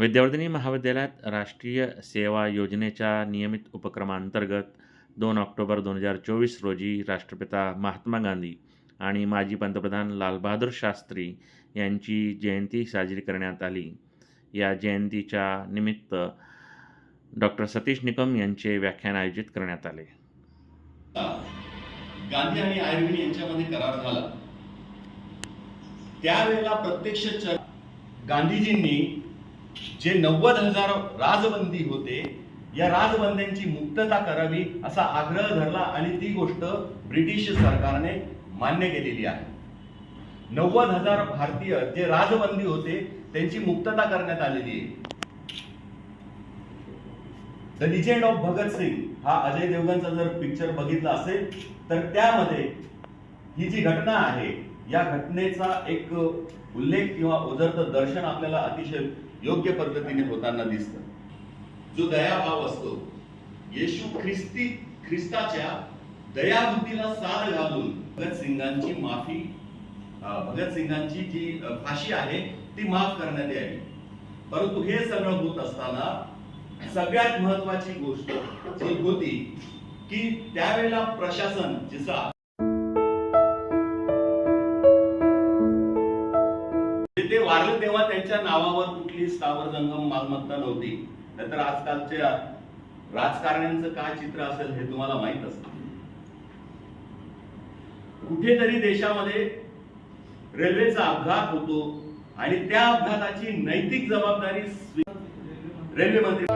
विद्यावर्धिनी महाविद्यालयात राष्ट्रीय सेवा योजनेच्या नियमित उपक्रमांतर्गत दोन ऑक्टोबर दोन हजार चोवीस रोजी राष्ट्रपिता महात्मा गांधी आणि माजी पंतप्रधान लालबहादूर शास्त्री यांची जयंती साजरी करण्यात आली. या जयंतीच्या निमित्त डॉक्टर सतीश निकम यांचे व्याख्यान आयोजित करण्यात आले. गांधी आणि आयुर्वेद यांच्यामध्ये करार झाला. त्यावेळेला प्रत्यक्ष गांधीजींनी जे नव्वद हजार राजबंदी होते या राजबंद्यांची मुक्तता करावी असा आग्रह धरला आणि ती गोष्ट ब्रिटिश सरकारने मान्य केलेली आहे. नव्वद हजार भारतीय जे राजबंदी होते त्यांची मुक्तता करण्यात आलेली आहे. The legend of Bhagat Singh हा अजय देवगनचा जर पिक्चर बघितला असेल तर त्यामध्ये ही जी घटना आहे या घटनेचा एक उल्लेख किंवा उदरत दर्शन आपल्याला अतिशय योग्य पद्धतीने होताना दिसतं. जो दयाभाव असतो येशू ख्रिस्ती ख्रिस्ताच्या दयाबुद्धीला साथ घालून भगतसिंगांची माफी भगतसिंगांची जी फाशी आहे ती माफ करण्यात यावी. परंतु हे सगळं होत असताना सगळ्यात महत्वाची गोष्ट जी होती की त्यावेळेला प्रशासन जिचा ते वारले तेव्हा त्यांच्या नावावर कुठली स्थावर जंगम मालमत्ता नव्हती. नंतर आजकालच्या राजकारण्यांचं काय चित्र असेल हे तुम्हाला माहीत असतं. कुठेतरी देशामध्ये रेल्वेचा अपघात होतो आणि त्या अपघाताची नैतिक जबाबदारी रेल्वे मंत्री